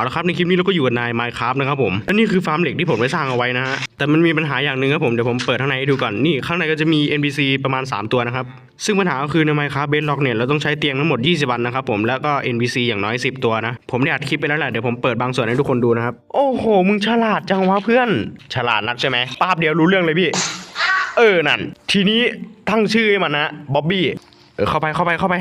เอาละครับในคลิปนี้เราก็อยู่กับนายไมค์ครับนะครับผมและนี่คือฟาร์มเหล็กที่ผมได้สร้างเอาไว้นะฮะแต่มันมีปัญหาอย่างหนึ่งครับผมเดี๋ยวผมเปิดข้างในให้ดูก่อนนี่ข้างในก็จะมี NPC ประมาณ 3 ตัวนะครับซึ่งปัญหาก็คือใน Minecraft Bedrock เนี่ยเราต้องใช้เตียงทั้งหมด 20 วันนะครับผมแล้วก็ NPC อย่างน้อย 10 ตัวนะผมได้อัดคลิปไปแล้วแหละเดี๋ยวผมเปิดบางส่วนให้ทุกคนดูนะครับโอ้โหมึงฉลาดจังวะเพื่อน ฉลาดนักใช่ไหมป้าบเดียวรู้เรื่องเลยพี่ เออนั่น ทีนี้ตั้งชื่อให้มันนะบ๊อบบี้เออเข้าไปเข้าไปเข้าไป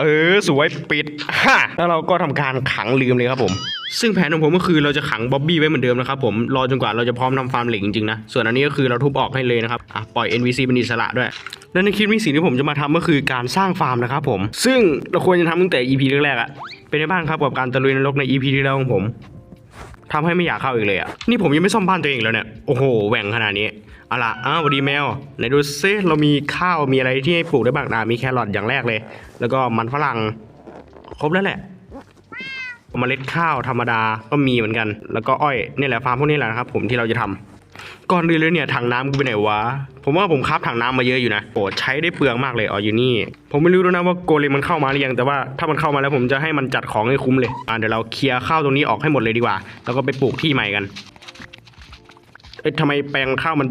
เออสวยปิดฮ่าแล้วเราก็ทำการขังลืมเลยครับผม ซึ่งแผนของผมก็คือเราจะขังบ๊อบบี้ไว้เหมือนเดิมนะครับผมรอจนกว่าเราจะพร้อมทำฟาร์มเหล็กจริงๆนะส่วนอันนี้ก็คือเราทุบออกให้เลยนะครับอะปล่อย NVC เป็นอิสระด้วยและในคลิปนี้สิ่งที่ผมจะมาทำก็คือการสร้างฟาร์มนะครับผม ซึ่งเราควรจะทำตั้งแต่ EP แรกๆอะเป็นไงบ้างครับกับการตะลุยนรกใน EP ที่แล้วของผมทำให้ไม่อยากเข้าอีกเลยอะนี่ผมยังไม่ซ่อมบ้านตัวเองแล้วเนี่ยโอ้โหแหว่งขนาดนี้ เอาล่ะอ้าวสวัสดีแมวไหนดูซิเรามีข้าวมีอะไรที่ให้ปลูกได้บ้างนะมีแครอทอย่างแรกเลย แล้วก็มันฝรั่งครบแล้วแหละเมล็ดข้าวธรรมดาก็มีเหมือนกัน แล้วก็อ้อยนี่แหละฟาร์มพวกนี้แหละครับ ผมที่เราจะทำก่อนอื่นเลยเนี่ยถังน้ำกูไปไหนวะ ผมว่าผมคราฟถังน้ำมาเยอะอยู่นะโอ้ใช้ได้เปลืองมากเลยอ๋ออยู่นี่ ผมไม่รู้แล้วนะว่าโกเลมมันเข้ามาหรือยังแต่ว่าถ้ามันเข้ามาแล้วผมจะให้มันจัดของให้คุ้มเลยอ่าเดี๋ยวเราเคลียร์ข้าวตรงนี้ออกให้หมดเลยดีกว่า แล้วก็ไปปลูกที่ใหม่กัน เอ้ยทำไมแปลงข้าวมัน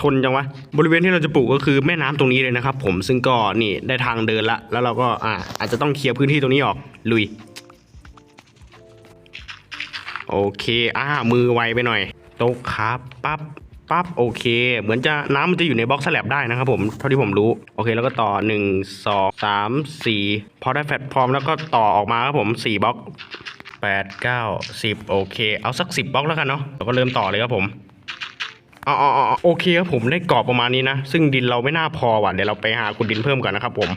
ทนจังวะ บริเวณที่เราจะปลูกก็คือแม่น้ำตรงนี้เลยนะครับ ผมซึ่งก็นี่ได้ทางเดินละ แล้วเราก็อ่าอาจจะต้องเคลียร์พื้นที่ตรงนี้ออกลุย โอเค อ่า มือไวไปหน่อยโต๊ะครับปั๊บปั๊บโอเค เหมือนจะน้ำมันจะอยู่ในบล็อกสแลบได้นะครับผมเท่าที่ผมรู้ โอเค แล้วก็ต่อ 1 2 3 4 พอได้แพลตฟอร์มแล้วก็ต่อออกมาครับผม4บล็อก8 9 10 โอเค เอาสัก 10บล็อกแล้วกันเนาะแล้วก็เริ่มต่อเลยครับผม อ๋อโอเคครับผมได้กรอบประมาณนี้นะ ซึ่งดินเราไม่น่าพอว่ะเดี๋ยวเราไปหาขุดดินเพิ่มก่อนนะครับผม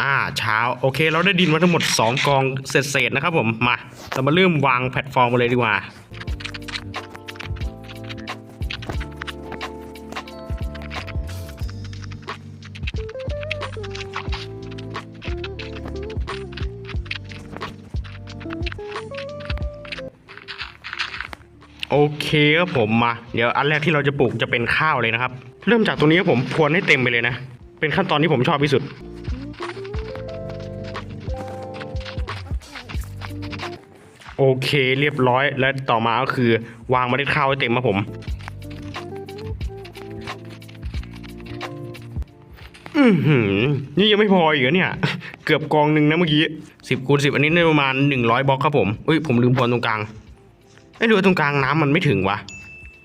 อ่าเช้าโอเค เราได้ดินมาทั้งหมด 2 กองเศษๆนะครับผมมา เรามาเริ่มวางแพลตฟอร์มกันเลยดีกว่า โอเคครับผมมา เดี๋ยวอันแรกที่เราจะปลูกจะเป็นข้าวเลยนะครับ เริ่มจากตรงนี้ครับผมพรวนให้เต็มไปเลยนะ เป็นขั้นตอนที่ผมชอบที่สุด โอเคเรียบร้อยและต่อมาก็คือ วางเมล็ดข้าวให้เต็มครับผมอือหือนี่ยังไม่พออีกเนี่ย เกือบกองหนึ่งนะเมื่อกี้สิบคูณสิบอันนี้ได้ประมาณหนึ่งร้อยบล็อกครับผมอุ้ยผมลืมพรวนตรงกลาง อ้เรือตรงกลางน้ำมันไม่ถึงวะ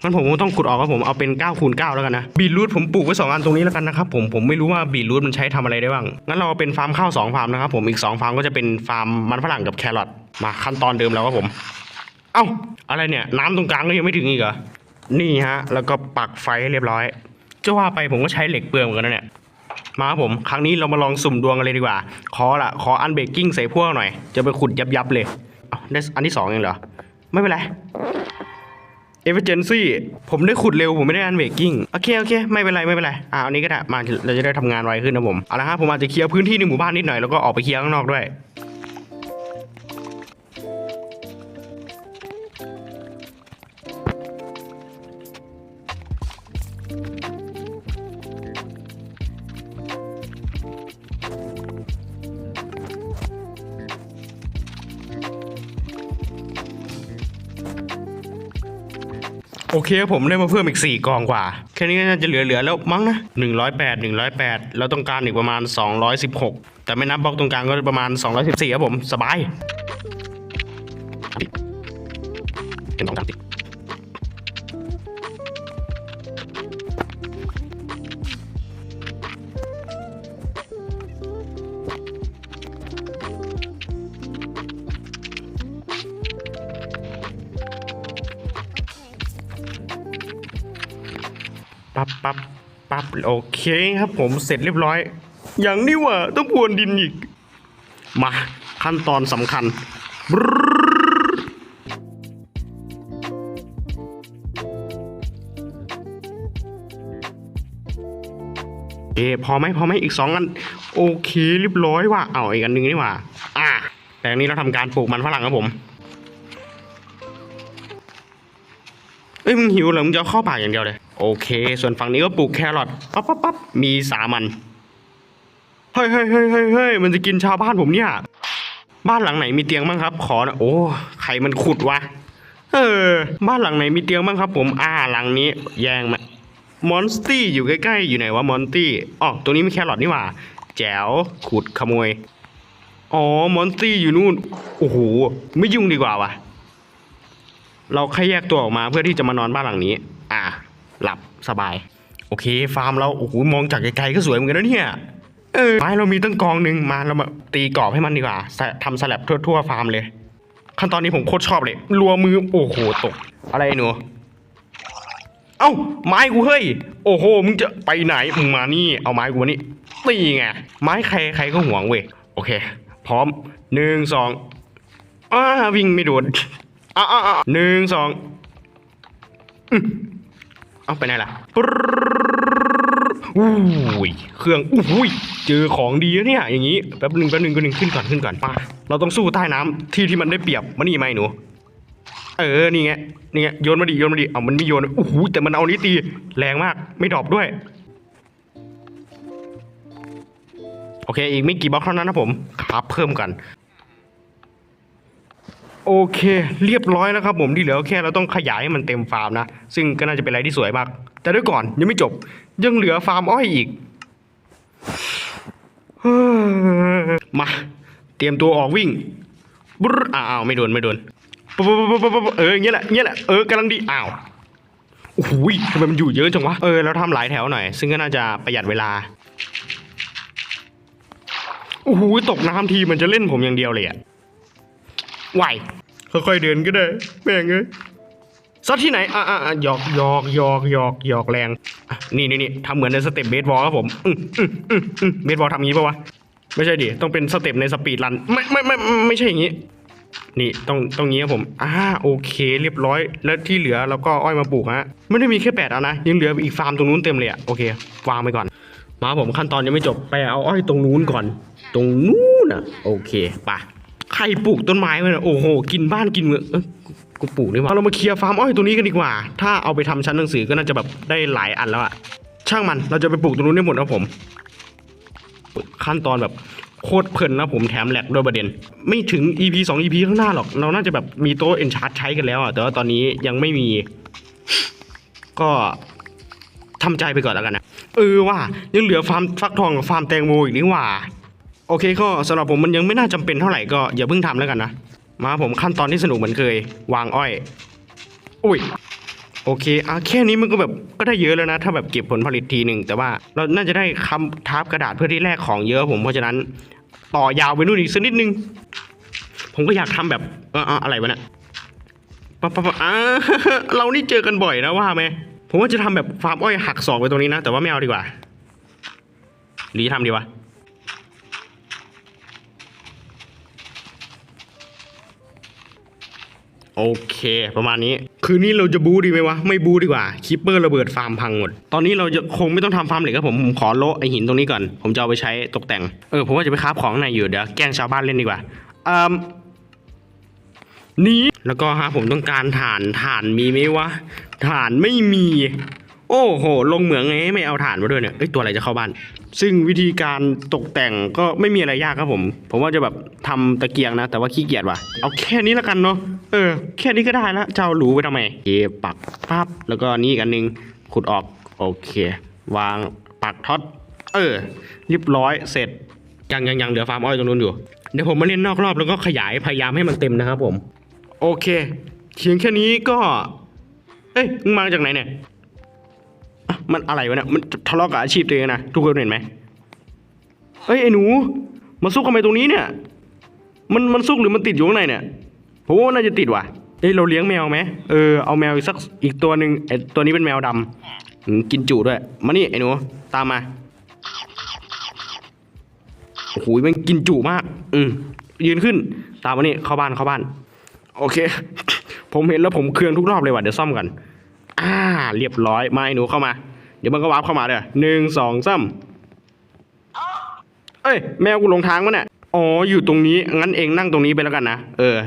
งั้นผมต้องขุดออกครับผมเอาเป็น9คูณ9แล้วกันนะบีทรูทผมปลูกไว้สองอันตรงนี้แล้วกันนะครับผมผมไม่รู้ว่าบีทรูทมันใช้ทำอะไรได้บ้างงั้นเราเอาเป็นฟาร์มข้าวสองฟาร์มนะครับผมอีกสองฟาร์มก็จะเป็นฟาร์มมันฝรั่งกับแครอทมาขั้นตอนเดิมแล้วครับผม เอ้าอะไรเนี่ย น้ำตรงกลางก็ยังไม่ถึงอีกเหรอนี่ฮะ แล้วก็ปักไฟให้เรียบร้อยจะว่าไปผมก็ใช้เหล็กเปลืองเหมือนกันนะเนี่ยมาครับผมครั้งนี้เรามาลองสุ่มดวงกันเลยดีกว่า ขอละขออันเบกกิ้งใส่พวกหน่อยจะไปขุดยับยับเลยเอาได้อันที่สองเองเหรอ ไม่เป็นไรเอเวอเจนซี่ผมได้ขุดเร็ว ผมไม่ได้อันเวกกิ้งโอเคโอเคไม่เป็นไรไม่เป็นไรอ่าอันนี้ก็ได้มาเราจะได้ทำงานไวขึ้นนะผมเอาละครับผมอาจจะเคลียร์พื้นที่ในหมู่บ้านนิดหน่อยแล้วก็ออกไปเคลียร์ข้างนอกด้วย โอเคครับผมได้มาเพิ่มอีก 4 กองกว่า แค่นี้น่าจะเหลือๆแล้วมั้งนะ 108 108แล้วต้องการอีกประมาณ 216 แต่ไม่นับบล็อกตรงกลางก็ประมาณ 214ครับผม สบายเป็นสองสามสิ ปั๊บปั๊บปั๊บโอเคครับผมเสร็จเรียบร้อย อย่างนี้ว่ะต้องพรวนดินอีก มาขั้นตอนสำคัญเอพอไหมพอไหมอีกสองอัน โอเคเรียบร้อยว่ะเอาอีกอันหนึ่งนี่หว่า อ่าแต่อันนี้เราทำการปลูกมันฝรั่งครับผมเอ้ยมึงหิวเหรอมึงจะเข้าปากอย่างเดียวเลย โอเค ส่วนฝั่งนี้ก็ปลูกแครอทปั๊บปั๊บปั๊บมีสามันเฮ้ยเฮ้ยเฮ้ยเฮ้ยมันจะกินชาวบ้านผมเนี่ย บ้านหลังไหนมีเตียงบ้างครับ ขอนะโอ้ใครมันขุดวะเออ บ้านหลังไหนมีเตียงบ้างครับ ผมอ่าหลังนี้ แย่งมามอนสตี้อยู่ใกล้ๆอยู่ไหนวะมอนตี้อ๋อตัวนี้มีแครอทนี่หว่า แจ๋วขุดขโมยอ๋อมอนสตี้อยู่นู่นโอ้โหไม่ยุ่งดีกว่าวะเราแค่แยกตัวออกมาเพื่อที่จะมานอนบ้านหลังนี้ อ่า หลับสบาย โอเค ฟาร์มเราโอ้โหมองจากไกลๆก็สวยเหมือนกันนะเนี่ยเออไม้เรามีตั้งกองหนึ่งมาเรามาตีกรอบให้มันดีกว่าทำสลับทั่วๆฟาร์มเลย ขั้นตอนนี้ผมโคตรชอบเลยรัวมือโอ้โหตก อะไรหนูเอ้าไม้กูเฮ้ยโอ้โหมึงจะไปไหนมึงมานี่เอาไม้กูมานี่ตีไงไม้ใครใครก็ห่วงเว้ยโอเค พร้อมหนึ่งสองอ้าวิ่งไม่โดนอ่าหนึ่งสองอ เอาไปไหนล่ะอุ้ยเครื่องอุ้ยเจอของดีแล้วเนี่ยอย่างนี้แป๊บหนึ่งแป๊บหนึ่งแป๊บหนึ่งขึ้นก่อนขึ้นก่อนมาเราต้องสู้ใต้น้ำที่ที่มันได้เปรียบมานี่ไหมหนูเออนี่ไงนี่ไงโยนมาดิโยนมาดิเอามันไม่โยนโอ้โหแต่มันเอานี้ตีแรงมากไม่ดรอปด้วย โอเคอีกไม่กี่บล็อกเท่านั้นนะผมครับเพิ่มกัน โอเค เรียบร้อยแล้วครับผมที่เหลือแค่เราต้องขยายให้มันเต็มฟาร์มนะ ซึ่งก็น่าจะเป็นอะไรที่สวยมาก แต่เด้วยวก่อนยังไม่จบ ยังเหลือฟาร์มอ้อยอีกมา เตรียมตัวออกวิ่งบรอ้าวไม่โดนไม่โดนปุ๊บปุ๊บปุ๊บปุ๊บปุ๊บเอออย่างเงี้ยแหละเงี้ยแหละเออกำลังดีอ้าวโอ้โหยทำไมมันอยู่เยอะจังวะเออเราทำหลายแถวหน่อย ซึ่งก็น่าจะประหยัดเวลาโอ้โหตกน้ำทีมันจะเล่นผมอย่างเดียวเลยอะ ไหวค่อยๆเดินก็ได้ แม่งเอ้ยซัดที่ไหน อะอะอะหยอกหยอกหยอกหยอกหยอกแรงอะนี่นี่นี่ทำเหมือนในสเต็ปเบสบอลครับผมอืมอืมอืมอืมเบสบอลทำงี้ปะวะ ไม่ใช่ดิ ต้องเป็นสเต็ปในสปีดรัน ไม่ไม่ไม่ไม่ไม่ใช่อย่างงี้ นี่ต้องต้องงี้ครับผม อ่าโอเค เรียบร้อย แล้วที่เหลือเราก็อ้อยมาปลูกฮะ ไม่ได้มีแค่แปดเอานะ ยังเหลืออีกฟาร์มตรงนู้นเต็มเลยอะโอเควางไปก่อน มาผมขั้นตอนยังไม่จบ ไปเอาอ้อยตรงนู้นก่อน ตรงนู้นอะโอเคไปะ ใครปลูกต้นไม้ไว้นะโอ้โห กินบ้านกินเมืองกูปลูกนี่ว่าเรามาเคลียร์ฟาร์มอ้อยตรงนี้กันดีกว่า ถ้าเอาไปทำชั้นหนังสือก็น่าจะแบบได้หลายอันแล้วอะช่างมันเราจะไปปลูกตรงนู้นได้หมดนะผม ขั้นตอนแบบโคตรเพลินนะผมแถมแหลกด้วยประเด็น ไม่ถึง EP 2 EP ข้างหน้าหรอก เราน่าจะแบบมีโต๊ะเอนชาร์ตใช้กันแล้วอะแต่ว่าตอนนี้ยังไม่มี ก็ทำใจไปก่อนแล้วกันนะเออว่ายังเหลือฟาร์มฟักทองกับฟาร์มแตงโมอีกนี่ว่า โอเคก็สำหรับผมมันยังไม่น่าจำเป็นเท่าไหร่ก็อย่าเพิ่งทำแล้วกันนะ มาผมขั้นตอนที่สนุกเหมือนเคย วางอ้อย อุ้ยโอเคอะแค่นี้มันก็แบบก็ได้เยอะแล้วนะ ถ้าแบบเก็บผลผลิตทีหนึ่งแต่ว่าเราน่าจะได้คำทับกระดาษเพื่อที่แลกของเยอะผมเพราะฉะนั้น ต่อยาวไปนู่นอีกสักนิดนึง ผมก็อยากทำแบบเอออะไรวะเนี่ยปะปะปะอ่าเรานี่เจอกันบ่อยนะว่าไหมผมว่าจะทำแบบฟาร์มอ้อยหักศอกไปตรงนี้นะ แต่ว่าไม่เอาดีกว่า หรือทำดีวะ โอเค ประมาณนี้ คืนนี้เราจะบูดีไหมวะ ไม่บูดีกว่าคิปเปอร์ระเบิดฟาร์มพังหมด ตอนนี้เราจะคงไม่ต้องทำฟาร์มเหล็กครับผมผมขอโละไอหินตรงนี้ก่อน ผมจะเอาไปใช้ตกแต่ง เออผมว่าจะไปคราฟของข้างในอยู่เดี๋ยวแกล้งชาวบ้านเล่นดีกว่าอืมนี้แล้วก็ฮะผมต้องการฐานฐานมีไหมวะฐานไม่มี โอ้โห ลงเหมืองไงไม่เอาถ่านมาด้วยเนี่ยเอ้ยตัวอะไรจะเข้าบ้าน ซึ่งวิธีการตกแต่งก็ไม่มีอะไรยากครับผม ผมว่าจะแบบทำตะเกียงนะ แต่ว่าขี้เกียจว่ะ เอาแค่นี้แล้วกันเนาะ เออ แค่นี้ก็ได้ละเจ้าหรูไปทำไมเอปักปั๊บ แล้วก็นี่อีกอันหนึง ขุดออก โอเค วางปักท็อต เออ เรียบร้อย เสร็จ ยังยังยังเหลือฟาร์มอ้อยตรงนู้นอยู่ เดี๋ยวผมมาเล่นนอกรอบแล้วก็ขยายพยายามให้มันเต็มนะครับผม โอเคเพียงแค่นี้ก็ เอ้ย มึงมาจากไหนเนี่ย มันอะไรวะเนี่ยมันทะเลาะกับอาชีพตัวเองนะทุกคนเห็นไหมเฮ้ยไอ้หนูมาซุกทำไมตรงนี้เนี่ย มันมันซุกหรือมันติดอยู่ข้างในเนี่ยผมว่าน่าจะติดว่ะเอ้ยเราเลี้ยงแมวไหมเออเอาแมวอีกสักอีกตัวหนึ่งไอ้ตัวนี้เป็นแมวดำกินจุด้วยมานี่ไอ้หนูตามมาโอ้โหมันกินจุมาก อืมยืนขึ้น ตามมานี่เข้าบ้านเข้าบ้าน โอเค ผมเห็นแล้วผมเคืองทุกรอบเลยว่ะเดี๋ยวซ่อมกัน อ่า เรียบร้อยมาไอ้หนูเข้ามา เดี๋ยวมันก็วาร์ปเข้ามาเด้อหนึ่งสองสามเอ้ย แมวกูหลงทางมั้เนี่ยอ๋ออยู่ตรงนี้งั้นเองนั่งตรงนี้ไปแล้วกันนะเออ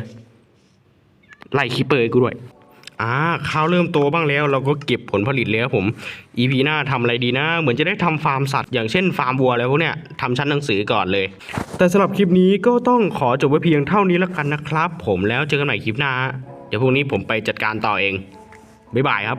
ไล่คีเปอร์กูด้วยอ่าข้าวเริ่มโตบ้างแล้ว เราก็เก็บผลผลิตแล้วครับผม EP หน้าทำอะไรดีนะ เหมือนจะได้ทำฟาร์มสัตว์อย่างเช่นฟาร์มวัวอะไรพวกเนี้ยทำชั้นหนังสือก่อนเลย แต่สำหรับคลิปนี้ก็ต้องขอจบไว้เพียงเท่านี้แล้วกันนะครับ ผมแล้วเจอกันใหม่คลิปหน้าเดี๋ยวพรุ่งนี้ผมไปจัดการต่อเอง บ๊ายบายครับ